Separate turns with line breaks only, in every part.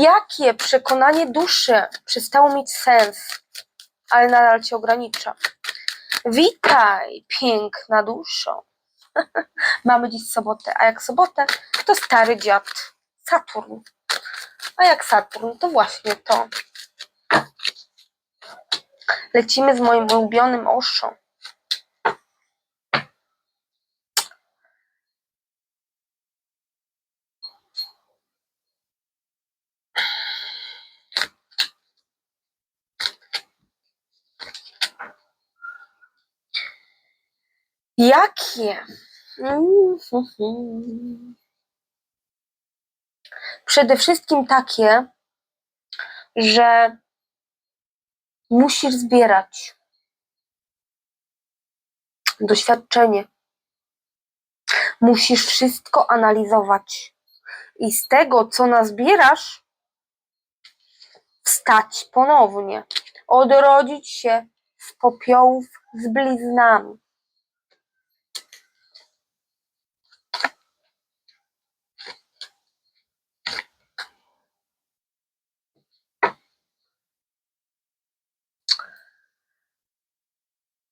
Jakie przekonanie duszy przestało mieć sens, ale nadal cię ogranicza? Witaj, piękna duszo. Mamy dziś sobotę, a jak sobotę, to stary dziad Saturn. A jak Saturn, to właśnie to. Lecimy z moim ulubionym Osho. Jakie? Przede wszystkim takie, że musisz zbierać doświadczenie. Musisz wszystko analizować. I z tego, co nazbierasz, wstać ponownie. Odrodzić się z popiołów z bliznami.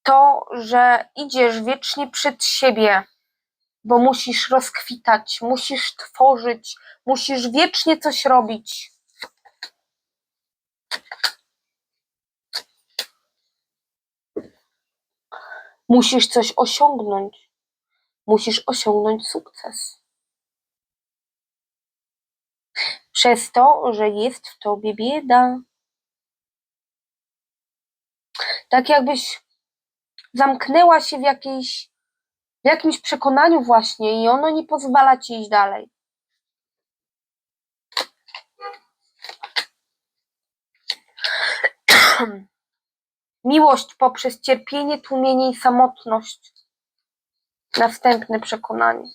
To, że idziesz wiecznie przed siebie, bo musisz rozkwitać, musisz tworzyć, musisz wiecznie coś robić. Musisz coś osiągnąć. Musisz osiągnąć sukces. Przez to, że jest w tobie bieda. Tak jakbyś zamknęła się w jakiejś, w jakimś przekonaniu właśnie i ono nie pozwala ci iść dalej. Miłość poprzez cierpienie, tłumienie i samotność. Następne przekonanie.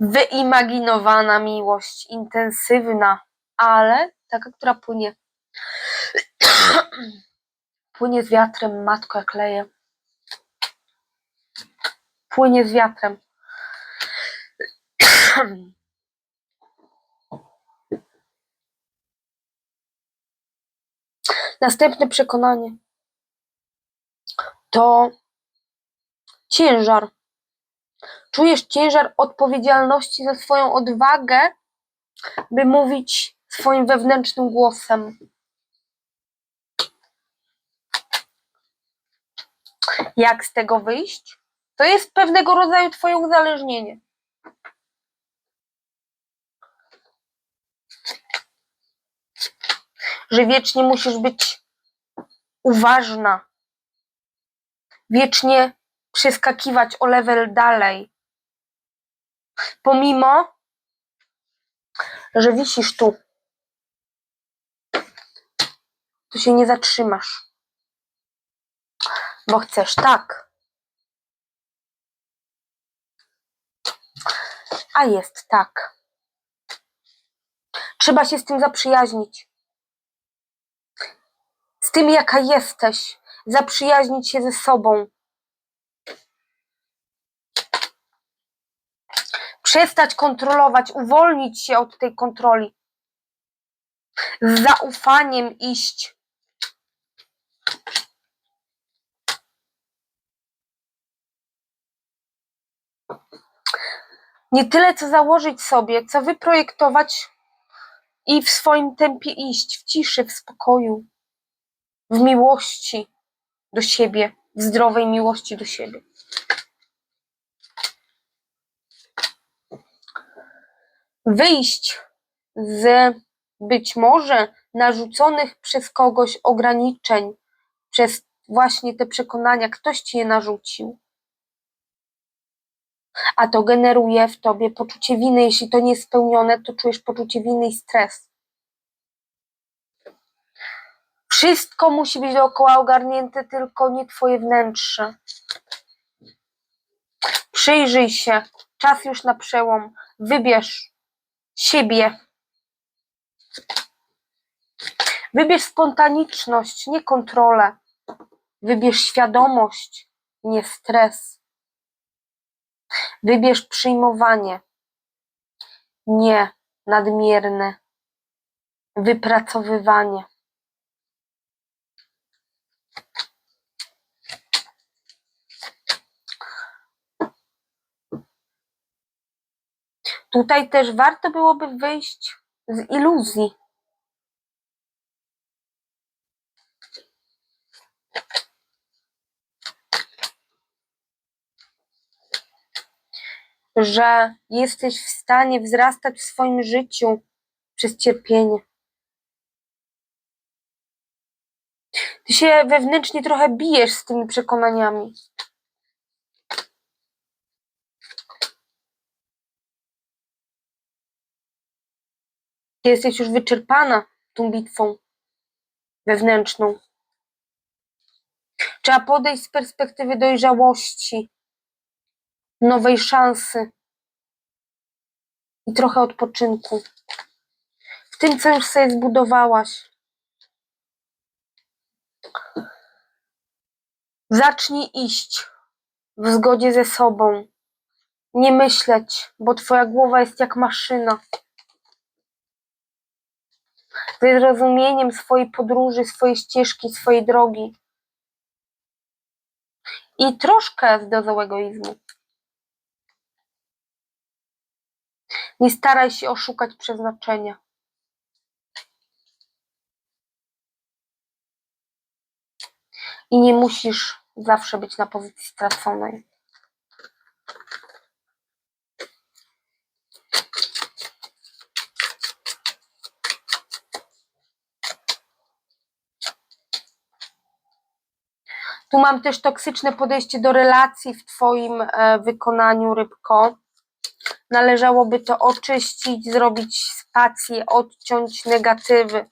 Wyimaginowana miłość, intensywna, ale taka, która płynie Płynie z wiatrem, matko, jak leje. Płynie z wiatrem. Następne przekonanie to ciężar. Czujesz ciężar odpowiedzialności za swoją odwagę, by mówić swoim wewnętrznym głosem. Jak z tego wyjść? To jest pewnego rodzaju Twoje uzależnienie. Że wiecznie musisz być uważna, wiecznie przeskakiwać o level dalej, pomimo, że wisisz tu, to się nie zatrzymasz bo chcesz tak. A jest tak. Trzeba się z tym zaprzyjaźnić. Z tym, jaka jesteś. Zaprzyjaźnić się ze sobą. Przestać kontrolować, uwolnić się od tej kontroli. Z zaufaniem iść nie tyle co założyć sobie, co wyprojektować i w swoim tempie iść, w ciszy, w spokoju, w miłości do siebie, w zdrowej miłości do siebie. Wyjść z być może narzuconych przez kogoś ograniczeń, przez właśnie te przekonania, ktoś ci je narzucił a to generuje w tobie poczucie winy. Jeśli to nie jest spełnione, to czujesz poczucie winy i stres. Wszystko musi być dookoła ogarnięte, tylko nie twoje wnętrze. Przyjrzyj się. Czas już na przełom. Wybierz siebie. Wybierz spontaniczność, nie kontrolę. Wybierz świadomość, nie stres. Wybierz przyjmowanie, nie nadmierne wypracowywanie. Tutaj też warto byłoby wyjść z iluzji. Że jesteś w stanie wzrastać w swoim życiu przez cierpienie. Ty się wewnętrznie trochę bijesz z tymi przekonaniami. Ty jesteś już wyczerpana tą bitwą wewnętrzną. Trzeba podejść z perspektywy dojrzałości, nowej szansy i trochę odpoczynku. W tym, co już sobie zbudowałaś. Zacznij iść w zgodzie ze sobą. Nie myśleć, bo twoja głowa jest jak maszyna. Ze zrozumieniem swojej podróży, swojej ścieżki, swojej drogi. I troszkę z dozą egoizmu. Nie staraj się oszukać przeznaczenia. I nie musisz zawsze być na pozycji straconej. Tu mam też toksyczne podejście do relacji w Twoim e, wykonaniu, rybko. Należałoby to oczyścić, zrobić spację, odciąć negatywy.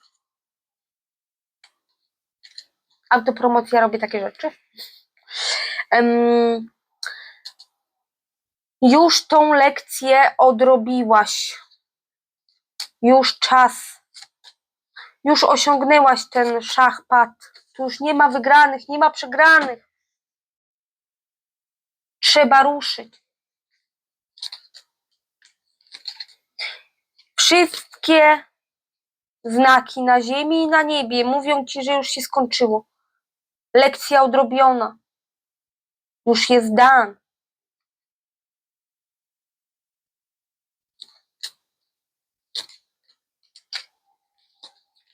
Autopromocja robię takie rzeczy. Em, już tą lekcję odrobiłaś. Już czas. Już osiągnęłaś ten szachpad. Tu już nie ma wygranych, nie ma przegranych. Trzeba ruszyć. Wszystkie znaki na ziemi i na niebie mówią ci, że już się skończyło. Lekcja odrobiona. Już jest dan.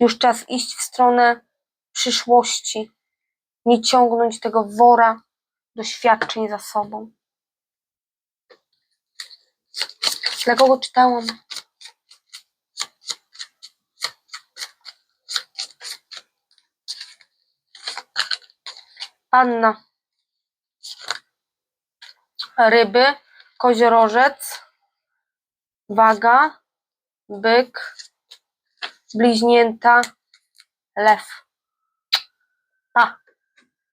Już czas iść w stronę przyszłości. Nie ciągnąć tego wora doświadczeń za sobą. Dla kogo czytałam? Anna. Ryby, koziorożec, waga, byk, bliźnięta, lew. Pa.